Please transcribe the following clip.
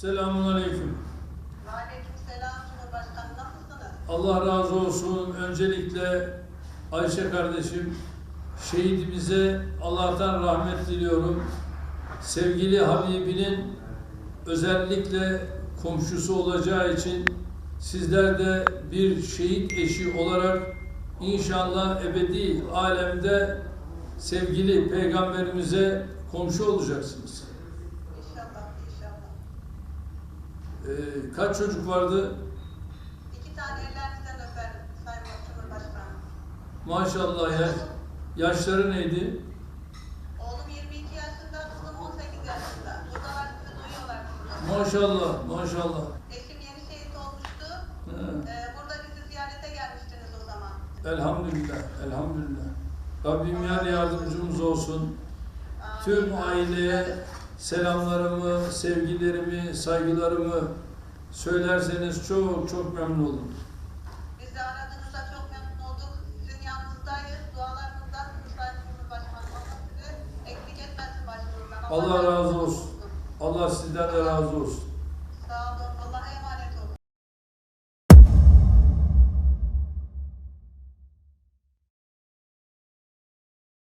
Selamun Aleyküm. Aleykümselam Cumhurbaşkanım nasılsınız? Allah razı olsun. Öncelikle Ayşe kardeşim, şehidimize Allah'tan rahmet diliyorum. Sevgili Habibinin özellikle komşusu olacağı için sizler de bir şehit eşi olarak inşallah ebedi alemde sevgili peygamberimize komşu olacaksınız. İnşallah, inşallah. Ee, kaç çocuk vardı? İki tane ellerinizden öperim Sayın Cumhurbaşkanım. Maşallah yaş, yaşları neydi? Oğlum 22 yaşında, kızım 18 yaşında. Buradalar sizi duyuyorlar. Maşallah, maşallah. Eşim yeni şehit olmuştu. He. Ee, burada bizi ziyarete gelmiştiniz o zaman. Elhamdülillah, elhamdülillah. Rabbim yar yardımcımız olsun. Tüm aileye selamlarımı, sevgilerimi, saygılarımı söylerseniz çok çok memnun olurum. Biz de aradığınızda çok memnun olduk. Sizin yanınızdayız. Dualarınızdan Sayın Cumhurbaşkanım. Allah sizi eksik etmesin başımızdan. Allah razı olsun. Allah sizden de razı olsun.